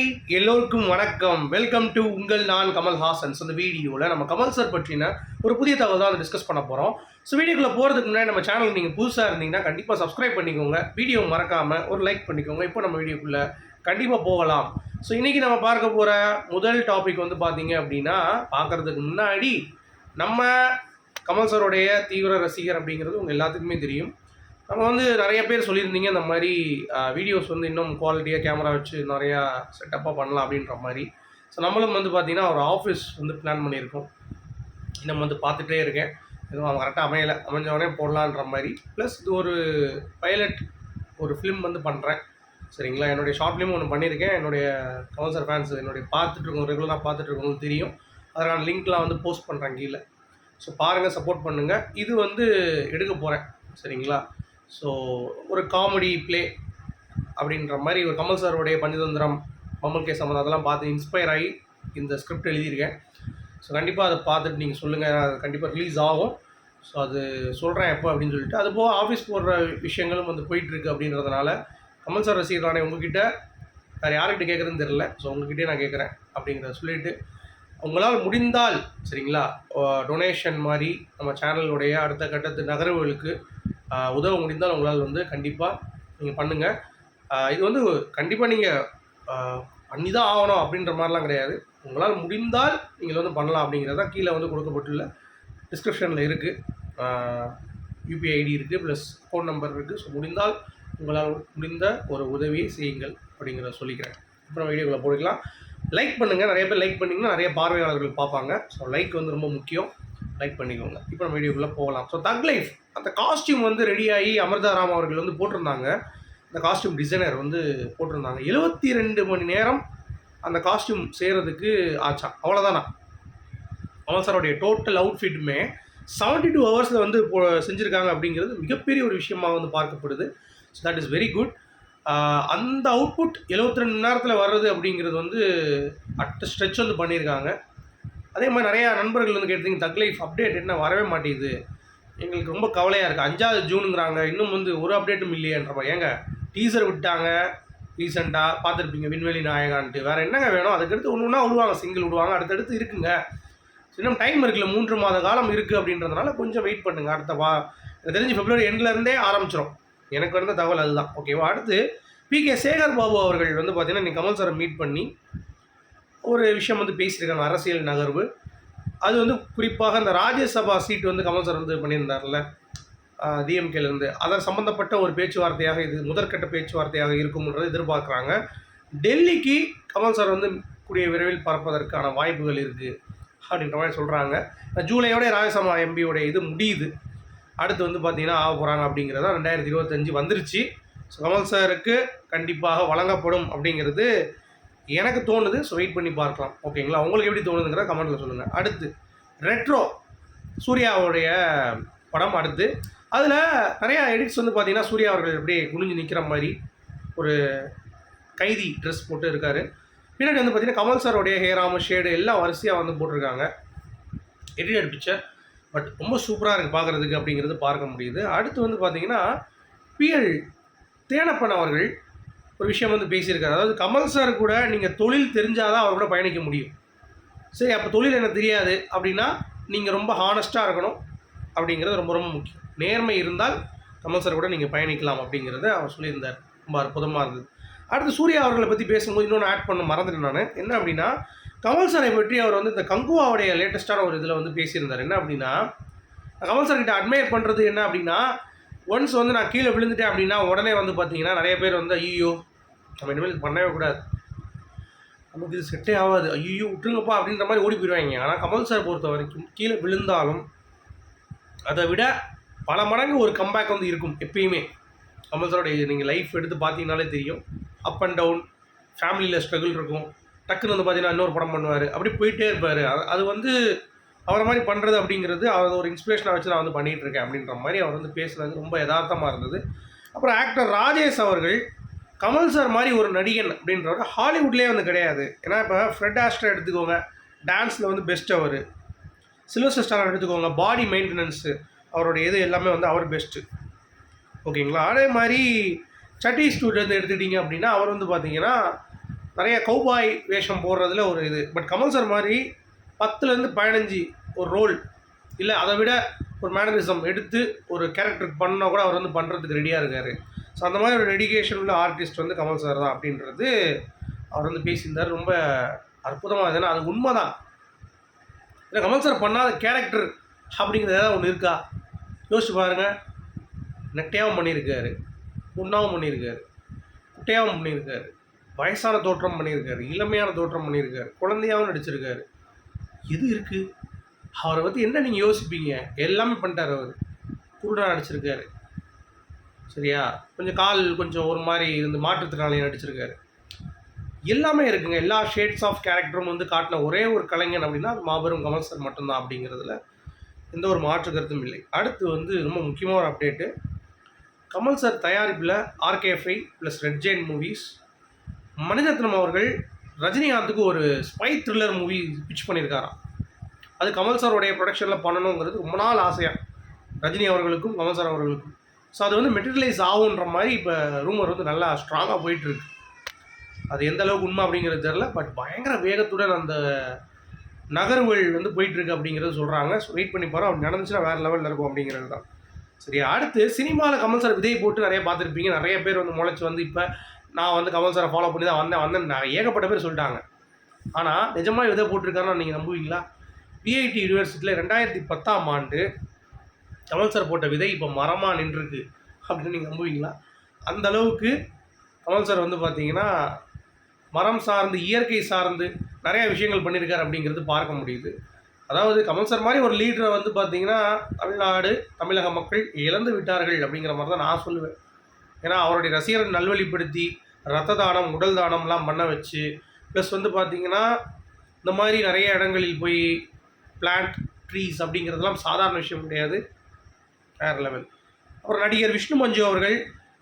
Hi எல்லோருக்கும் வணக்கம். Welcome to உங்கள் நான் கமல்ஹாசன் ஸோ அந்த வீடியோவில் நம்ம கமல் சார் பற்றின ஒரு புதிய தகவல் தான் டிஸ்கஸ் பண்ண போகிறோம் ஸோ வீடியோக்குள்ளே போகிறதுக்கு முன்னாடி நம்ம சேனல் நீங்கள் புதுசாக இருந்தீங்கன்னா கண்டிப்பாக சப்ஸ்கிரைப் பண்ணிக்கோங்க. வீடியோ மறக்காமல் ஒரு லைக் பண்ணிக்கோங்க. இப்போ நம்ம வீடியோக்குள்ளே கண்டிப்பாக போகலாம். ஸோ இன்றைக்கி நம்ம பார்க்க போகிற முதல் டாபிக் வந்து பார்த்தீங்க அப்படின்னா பார்க்குறதுக்கு முன்னாடி நம்ம கமல் சாரோடைய தீவிர ரசிகர் அப்படிங்கிறது உங்கள் எல்லாத்துக்குமே தெரியும். நம்ம வந்து நிறைய பேர் சொல்லியிருந்தீங்க இந்த மாதிரி வீடியோஸ் வந்து இன்னும் குவாலிட்டியாக கேமரா வச்சு நிறையா செட்டப்பாக பண்ணலாம் அப்படின்ற மாதிரி. ஸோ நம்மளும் வந்து பார்த்திங்கன்னா ஒரு ஆஃபீஸ் வந்து பிளான் பண்ணியிருக்கோம். நம்ம வந்து பார்த்துட்டே இருக்கேன். எதுவும் அவன் கரெக்டாக அமையலை. அமைஞ்சவொடனே போடலான்ற மாதிரி. ப்ளஸ் இது ஒரு பைலட் ஒரு ஃபிலிம் வந்து பண்ணுறேன் சரிங்களா? என்னுடைய ஷார்ட் ஃபிலிம் ஒன்று பண்ணியிருக்கேன். என்னுடைய கவுன்சர் ஃபேன்ஸ் என்னுடைய பார்த்துட்ருக்கோம் ரெகுலராக பார்த்துட்ருக்கவங்களுக்கு தெரியும். அதற்கான லிங்க்லாம் வந்து போஸ்ட் பண்ணுறேன் கீழே. ஸோ பாருங்கள் சப்போர்ட் பண்ணுங்கள் இது வந்து எடுக்க போகிறேன் சரிங்களா? ஸோ ஒரு காமெடி ப்ளே அப்படின்ற மாதிரி ஒரு கமல் சாருடைய பஞ்சதந்திரம் மம்மல் கே சம்மந்தம் அதெல்லாம் பார்த்து இன்ஸ்பயர் ஆகி இந்த ஸ்கிரிப்ட் எழுதியிருக்கேன். ஸோ கண்டிப்பாக அதை பார்த்துட்டு நீங்கள் சொல்லுங்கள் அது கண்டிப்பாக ரிலீஸ் ஆகும். ஸோ அது சொல்கிறேன் எப்போ அப்படின்னு சொல்லிட்டு. அது போக ஆஃபீஸ் போடுற விஷயங்களும் வந்து போயிட்டுருக்கு அப்படின்றதுனால கமல் சார் ரசிகர்களான உங்ககிட்ட வேறு யார்கிட்ட கேட்குறதுன்னு தெரில ஸோ உங்ககிட்டே நான் கேட்குறேன் அப்படிங்கிறத சொல்லிவிட்டு உங்களால் முடிந்தால் சரிங்களா? டொனேஷன் மாதிரி நம்ம சேனலுடைய அடுத்த கட்டத்து நகர்வுகளுக்கு உதவ முடிந்தால் உங்களால் வந்து கண்டிப்பாக நீங்கள் பண்ணுங்கள் இது வந்து கண்டிப்பாக நீங்கள் பண்ணி தான் ஆகணும் அப்படின்ற மாதிரிலாம் கிடையாது. உங்களால் முடிந்தால் நீங்கள் வந்து பண்ணலாம் அப்படிங்கிறது தான் கீழே வந்து கொடுக்கப்பட்டுள்ள டிஸ்கிரிப்ஷனில் இருக்குது யூபிஐ ஐடி இருக்குது ப்ளஸ் ஃபோன் நம்பர் இருக்குது ஸோ முடிந்தால் உங்களால் முடிந்த ஒரு உதவியை செய்யுங்கள் அப்படிங்கிறத சொல்லிக்கிறேன். அப்புறம் வீடியோக்குள்ளே போட்டுக்கலாம் லைக் பண்ணுங்கள் நிறைய பேர் லைக் பண்ணிங்கன்னா நிறைய பார்வையாளர்கள் பார்ப்பாங்க. ஸோ லைக் வந்து ரொம்ப முக்கியம். லைக் பண்ணிக்கோங்க. இப்போ நம்ம வீடியோக்குள்ளே போகலாம். ஸோ தக் லைஃப் அந்த காஸ்டியூம் வந்து ரெடியாகி அமிர்தா ராம் அவர்கள் வந்து போட்டிருந்தாங்க. அந்த காஸ்டியூம் டிசைனர் வந்து போட்டிருந்தாங்க. எழுபத்தி ரெண்டு மணி நேரம் அந்த காஸ்டியூம் செய்கிறதுக்கு ஆச்சான் அவ்வளோதானா அவன் சாரோடைய டோட்டல் அவுட்ஃபிட்டுமே செவன்ட்டி டூ ஹவர்ஸில் வந்து செஞ்சுருக்காங்க அப்படிங்கிறது மிகப்பெரிய ஒரு விஷயமாக வந்து பார்க்கப்படுது. So that is very good அந்த அவுட்புட் 72 ரெண்டு நேரத்தில் வர்றது அப்படிங்கிறது வந்து அட் ஸ்ட்ரெச் வந்து பண்ணியிருக்காங்க. அதே மாதிரி நிறையா நண்பர்கள் வந்து கேட்டீங்க தக் லைஃப் அப்டேட் என்ன? வரவே மாட்டேங்குது. எங்களுக்கு ரொம்ப கவலையாக இருக்குது அஞ்சாவது ஜூனுங்கிறாங்க இன்னும் வந்து ஒரு அப்டேட்டும் இல்லையேன்ற மாதிரி. ஏங்க டீசர் விட்டாங்க ரீசெண்டாக பார்த்துருப்பீங்க விண்வெளி நாயகான்ட்டு. வேறு என்னங்க வேணும்? அதுக்கடுத்து ஒன்று ஒன்றா விடுவாங்க சிங்கிள் விடுவாங்க. அடுத்தடுத்து இருக்குங்க. இன்னும் டைம் இருக்குல்ல. மூன்று மாத காலம் இருக்குது அப்படின்றதுனால கொஞ்சம் வெயிட் பண்ணுங்கள் அடுத்த வா எனக்கு தெரிஞ்சு பிப்ரவரி எண்ட்லேருந்தே ஆரம்பிச்சிடும் எனக்கு வந்த தகவல் அதுதான். ஓகேவா அடுத்து பி கே சேகர் பாபு அவர்கள் வந்து பார்த்தீங்கன்னா நீ கமல் சாரை மீட் பண்ணி ஒரு விஷயம் வந்து பேசியிருக்காங்க அரசியல் நகர்வு. அது வந்து குறிப்பாக அந்த ராஜ்யசபா சீட் வந்து கமல் சார் வந்து பண்ணியிருந்தார்ல டிஎம்கேலேருந்து அதன் சம்மந்தப்பட்ட ஒரு பேச்சுவார்த்தையாக இது முதற்கட்ட பேச்சுவார்த்தையாக இருக்கும்ன்றது எதிர்பார்க்குறாங்க. டெல்லிக்கு கமல் சார் வந்து கூடிய விரைவில் பறப்பதற்கான வாய்ப்புகள் இருக்குது அப்படின்ற மாதிரி சொல்கிறாங்க ஜூலையோட ராஜ்யசபா எம்பியோடைய இது முடியுது. அடுத்து வந்து பார்த்திங்கன்னா ஆக போகிறாங்க அப்படிங்கிறத ரெண்டாயிரத்தி இருபத்தஞ்சு வந்துருச்சு. ஸோ கமல் சாருக்கு கண்டிப்பாக வழங்கப்படும் அப்படிங்கிறது எனக்கு தோணுது ஸோ வெயிட் பண்ணி பார்க்கலாம். ஓகேங்களா உங்களுக்கு எப்படி தோணுதுங்கிற கமெண்ட்டில் சொல்லுங்கள் அடுத்து ரெட்ரோ சூர்யாவுடைய படம் அடுத்து. அதில் நிறையா எடிட்ஸ் வந்து பார்த்தீங்கன்னா சூர்யா அவர்கள் அப்படியே குனிஞ்சு நிற்கிற மாதிரி ஒரு கைதி ட்ரெஸ் போட்டு இருக்கார். பின்னாடி வந்து பார்த்தீங்கன்னா கமல் சாரோடைய ஹேராம ஷேடு எல்லாம் வரிசையாக வந்து போட்டிருக்காங்க. எடிட்டட் பிக்சர் பட் ரொம்ப சூப்பராக இருக்குது பார்க்குறதுக்கு அப்படிங்கிறது பார்க்க முடியுது. அடுத்து வந்து பார்த்தீங்கன்னா பிஎல் தேனப்பன் அவர்கள் ஒரு விஷயம் வந்து பேசியிருக்காரு. அதாவது கமல் சார் கூட நீங்கள் தொழில் தெரிஞ்சால் தான் அவர் கூட பயணிக்க முடியும். சரி அப்போ தொழில் எனக்கு தெரியாது அப்படின்னா நீங்கள் ரொம்ப ஹானஸ்ட்டாக இருக்கணும் அப்படிங்கிறது ரொம்ப ரொம்ப முக்கியம். நேர்மை இருந்தால் கமல் சார் கூட நீங்கள் பயணிக்கலாம் அப்படிங்கிறத அவர் சொல்லியிருந்தார். ரொம்ப அற்புதமாக இருந்தது. அடுத்து சூர்யா அவர்களை பற்றி பேசும்போது இன்னொன்று ஆட் பண்ண மறந்துட்டேன் நான். என்ன அப்படின்னா கமல் சாரை பற்றி அவர் வந்து இந்த கங்குவாவுடைய லேட்டஸ்ட்டான ஒரு இதில் வந்து பேசியிருந்தார். என்ன அப்படின்னா கமல் சார்கிட்ட அட்மையர் பண்ணுறது என்ன அப்படின்னா ஒன்ஸ் வந்து நான் கீழே விழுந்துட்டேன் அப்படின்னா உடனே வந்து பார்த்தீங்கன்னா நிறைய பேர் வந்து ஐயோ நம்ம இனிமேல் பண்ணவே கூடாது. நமக்கு இது செட்டே ஆகாது. ஐயோ விட்டுருங்கப்பா அப்படின்ற மாதிரி ஓடி போயிடுவாங்க ஆனால் கமல் சார் பொறுத்த வரைக்கும் கீழே விழுந்தாலும் அதை விட பல மடங்கு ஒரு கம்பேக் வந்து இருக்கும் எப்பயுமே. கமல் சாரோடைய நீங்கள் லைஃப் எடுத்து பார்த்தீங்கனாலே தெரியும். அப் அண்ட் டவுன் ஃபேமிலியில் ஸ்ட்ரகிள் இருக்கும். டக்குன்னு வந்து பார்த்தீங்கன்னா இன்னொரு படம் பண்ணுவார். அப்படி போயிட்டே இருப்பார். அது அது வந்து அவரை மாதிரி பண்ணுறது அப்படிங்கிறது அவர் ஒரு இன்ஸ்பிரேஷனாக வச்சு நான் வந்து பண்ணிகிட்ருக்கேன் அப்படின்ற மாதிரி அவர் வந்து பேசுனது ரொம்ப யதார்த்தமாக இருந்தது. அப்புறம் ஆக்டர் ராஜேஷ் அவர்கள் கமல் சார் மாதிரி ஒரு நடிகன் அப்படின்றவர் ஹாலிவுட்லேயே வந்து கிடையாது. ஏன்னா இப்போ ஃப்ரெட் ஆஸ்டர் எடுத்துக்கோங்க டான்ஸில் வந்து பெஸ்ட் அவர். சில்வஸ்டர் ஸ்டார் எடுத்துக்கோங்க பாடி மெயின்டெனன்ஸு அவருடைய இது எல்லாமே வந்து அவர் பெஸ்ட்டு ஓகேங்களா? அதே மாதிரி சட்டி ஸ்டூடியோ எடுத்துக்கிட்டீங்க அப்படின்னா அவர் வந்து பார்த்தீங்கன்னா நிறைய கௌபாய் வேஷம் போடுறதுல ஒரு இது. பட் கமல் சார் மாதிரி பத்துலேருந்து பதினஞ்சு ஒரு ரோல் இல்லை அதை விட ஒரு மேனரிசம் எடுத்து ஒரு கேரக்டருக்கு பண்ணால் கூட அவர் வந்து பண்ணுறதுக்கு ரெடியாக இருக்கார். ஸோ அந்த மாதிரி ஒரு டெடிகேஷன் உள்ள ஆர்டிஸ்ட் வந்து கமல் சார் தான் அப்படின்றது அவர் வந்து பேசியிருந்தார். ரொம்ப அற்புதமாக ஏன்னா அது உண்மை தான் இல்லை கமல் சார் பண்ணாத கேரக்டர் அப்படிங்கிறது ஏதாவது ஒன்று இருக்கா? யோசிச்சு பாருங்கள் நெட்டையாகவும் பண்ணியிருக்காரு. பொண்ணாகவும் பண்ணியிருக்காரு. குட்டையாகவும் பண்ணியிருக்காரு. வயசான தோற்றம் பண்ணியிருக்காரு. இளமையான தோற்றம் பண்ணியிருக்காரு. குழந்தையாகவும் நடிச்சிருக்காரு. எது இருக்குது அவரை பற்றி என்ன நீங்கள் யோசிப்பீங்க? எல்லாமே பண்ணிட்டார் அவர். குருடாக நடிச்சிருக்காரு. சரியா? கொஞ்சம் கால் கொஞ்சம் ஒரு மாதிரி இருந்து மாற்றுத்திறனாளி நடிச்சிருக்காரு. எல்லாமே இருக்குங்க. எல்லா ஷேட்ஸ் ஆஃப் கேரக்டரும் வந்து காட்டின ஒரே ஒரு கலைஞன் அப்படின்னா அது மாபெரும் கமல் சார் மட்டும்தான் அப்படிங்கிறதுல எந்த ஒரு மாற்று கருத்தும் இல்லை. அடுத்து வந்து ரொம்ப முக்கியமான ஒரு அப்டேட்டு கமல் சார் தயாரிப்பில் RKFI plus Red Giant Movies Mani Ratnam அவர்கள் ரஜினிகாந்துக்கு ஒரு ஸ்பை த்ரில்லர் மூவி பிச் பண்ணியிருக்காராம். அது கமல் சாரோடைய ப்ரொடக்ஷனில் பண்ணணுங்கிறது ரொம்ப நாள் ஆசையாக ரஜினி அவர்களுக்கும் கமல் சார் அவர்களுக்கும். ஸோ அது வந்து மெட்டீரியலைஸ் ஆகுன்ற மாதிரி இப்போ ரூமர் வந்து நல்லா ஸ்ட்ராங்காக போயிட்டுருக்கு. அது எந்த அளவுக்கு உண்மை அப்படிங்கிறது தெரில பட் பயங்கர வேகத்துடன் அந்த நகர்வுகள் வந்து போயிட்டுருக்கு அப்படிங்கிறது சொல்கிறாங்க ஸோ வெயிட் பண்ணி போகிறோம் அப்படி நடந்துச்சுன்னா வேறு லெவலில் இருக்கும் அப்படிங்கிறது தான் சரி அடுத்து சினிமாவில் கமல் சார் விதையை போட்டு நிறைய பார்த்துருப்பீங்க. நிறைய பேர் வந்து முளைச்சி வந்து இப்போ நான் வந்து கமல் சாரை ஃபாலோ பண்ணி தான் வந்தேன். வந்தேன் நான் ஏகப்பட்ட பேர் சொல்லிட்டாங்க. ஆனால் நிஜமாக விதை போட்டிருக்காருன்னு நீங்கள் நம்புவீங்களா? பிஐடி யூனிவர்சிட்டியில் ரெண்டாயிரத்தி பத்தாம் ஆண்டு கமல் சார் போட்ட விதை இப்போ மரமாக நின்றுருக்கு அப்படின்னு நீங்கள் நம்புவீங்களா? அந்த அளவுக்கு கமல் சார் வந்து பார்த்தீங்கன்னா மரம் சார்ந்து இயற்கை சார்ந்து நிறைய விஷயங்கள் பண்ணியிருக்கார் அப்படிங்கிறது பார்க்க முடியுது. அதாவது கமல் சார் மாதிரி ஒரு லீடரை வந்து பார்த்தீங்கன்னா தமிழ்நாடு தமிழக மக்கள் இழந்து விட்டார்கள் அப்படிங்கிற மாதிரி தான் நான் சொல்லுவேன். ஏன்னா அவருடைய ரசிகரை நல்வழிப்படுத்தி ரத்த தானம் உடல் தானம்லாம் பண்ண வச்சு ப்ளஸ் வந்து பார்த்திங்கன்னா இந்த மாதிரி நிறைய இடங்களில் போய் பிளான்ட் ட்ரீஸ் அப்படிங்கிறதெல்லாம் சாதாரண விஷயம் கிடையாது. வேறு லெவல் அப்புறம் நடிகர் விஷ்ணு மஞ்சு அவர்கள்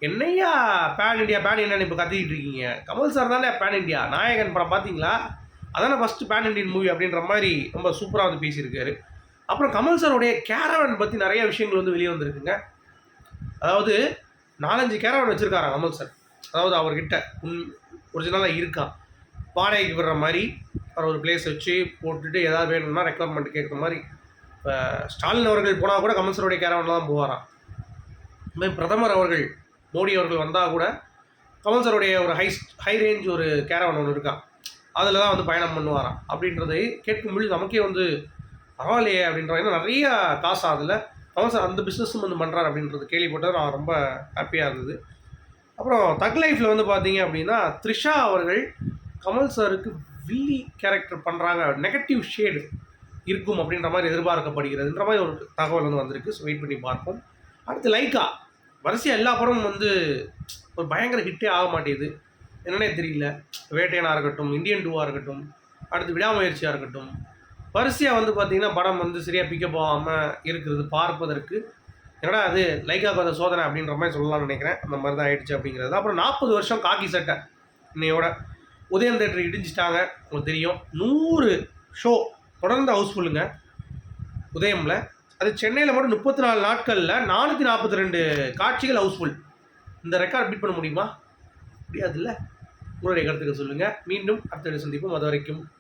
என்னையா பேன் இண்டியா பேன் இண்டியான்னு இப்போ கத்திக்கிட்டு இருக்கீங்க? கமல் சார் தானே பேன் இண்டியா நாயகன் படம் பார்த்தீங்களா அதானே ஃபஸ்ட்டு பேன் இண்டியன் மூவி அப்படின்ற மாதிரி ரொம்ப சூப்பராக வந்து பேசியிருக்காரு. அப்புறம் கமல் சாருடைய கேரவன் பற்றி நிறைய விஷயங்கள் வந்து வெளியே வந்திருக்குங்க. அதாவது நாலஞ்சு கேரவன் வச்சுருக்காராம் கமல் சார் அதாவது அவர்கிட்ட உன் ஒரிஜினலாக இருக்கான் வாடகைக்கு விடுற மாதிரி அவர் ஒரு பிளேஸ் வச்சு போட்டுட்டு ஏதாவது வேணும்னா ரெக்குவயர்மெண்ட் கேட்குற மாதிரி இப்போ ஸ்டாலின் அவர்கள் போனால் கூட கமல்சருடைய கேரவனில் தான் போவாராம். இதுமாதிரி பிரதமர் அவர்கள் மோடி அவர்கள் வந்தால் கூட கமல் சாருடைய ஒரு ஹை ஹை ரேஞ்ச் ஒரு கேரவன் ஒன்று இருக்கான் அதில் தான் வந்து பயணம் பண்ணுவாராம். அப்படின்றதை கேட்கும்பொழுது நமக்கே வந்து பரவாயில்லையே அப்படின்ற ஏன்னா நிறைய காசு அதில். கமல் சார் அந்த பிஸ்னஸும் வந்து பண்ணுறாரு அப்படின்றது கேள்விப்பட்டது நான் ரொம்ப ஹாப்பியாக இருந்தது. அப்புறம் தக் லைஃப்பில் வந்து பார்த்தீங்க அப்படின்னா த்ரிஷா அவர்கள் கமல் சாருக்கு வில்லி கேரக்டர் பண்ணுறாங்க நெகட்டிவ் ஷேடு இருக்கும் அப்படின்ற மாதிரி எதிர்பார்க்கப்படுகிறதுன்ற மாதிரி ஒரு தகவல் வந்து வந்திருக்கு. ஸோ வெயிட் பண்ணி பார்ப்போம். அடுத்து லைக்கா வரிசையாக எல்லா படமும் வந்து ஒரு பயங்கர ஹிட்டே ஆக மாட்டேங்குது என்னன்னே தெரியல. வேட்டையனாக இருக்கட்டும் இந்தியன் டூவாக இருக்கட்டும் அடுத்து விடாமுயற்சியாக இருக்கட்டும். வரிசையாக வந்து பார்த்திங்கன்னா படம் வந்து சரியாக பிக்கப் ஆகாமல் இருக்கிறது பார்ப்பதற்கு. என்னடா அது லைக்கா கதை சோதனை அப்படின்ற மாதிரி சொல்லலாம்னு நினைக்கிறேன். அந்த மாதிரி தான் ஆயிடுச்சு அப்படிங்கிறது. அப்புறம் நாற்பது வருஷம் காக்கி சட்டை. இன்னையோட உதயம் தேட்டர் இடிஞ்சிட்டாங்க. உங்களுக்கு தெரியும். நூறு ஷோ தொடர்ந்து ஹவுஸ்ஃபுல்லுங்க உதயமில். அது சென்னையில் மட்டும் முப்பத்தி நாலு நாட்களில் நானூற்றி நாற்பத்தி ரெண்டு காட்சிகள் ஹவுஸ்ஃபுல் இந்த ரெக்கார்ட் பீட் பண்ண முடியுமா? முடியாதுல்ல. உங்களுடைய கருத்துக்கள் சொல்லுங்கள் மீண்டும் அடுத்த சந்திப்போம். அது வரைக்கும்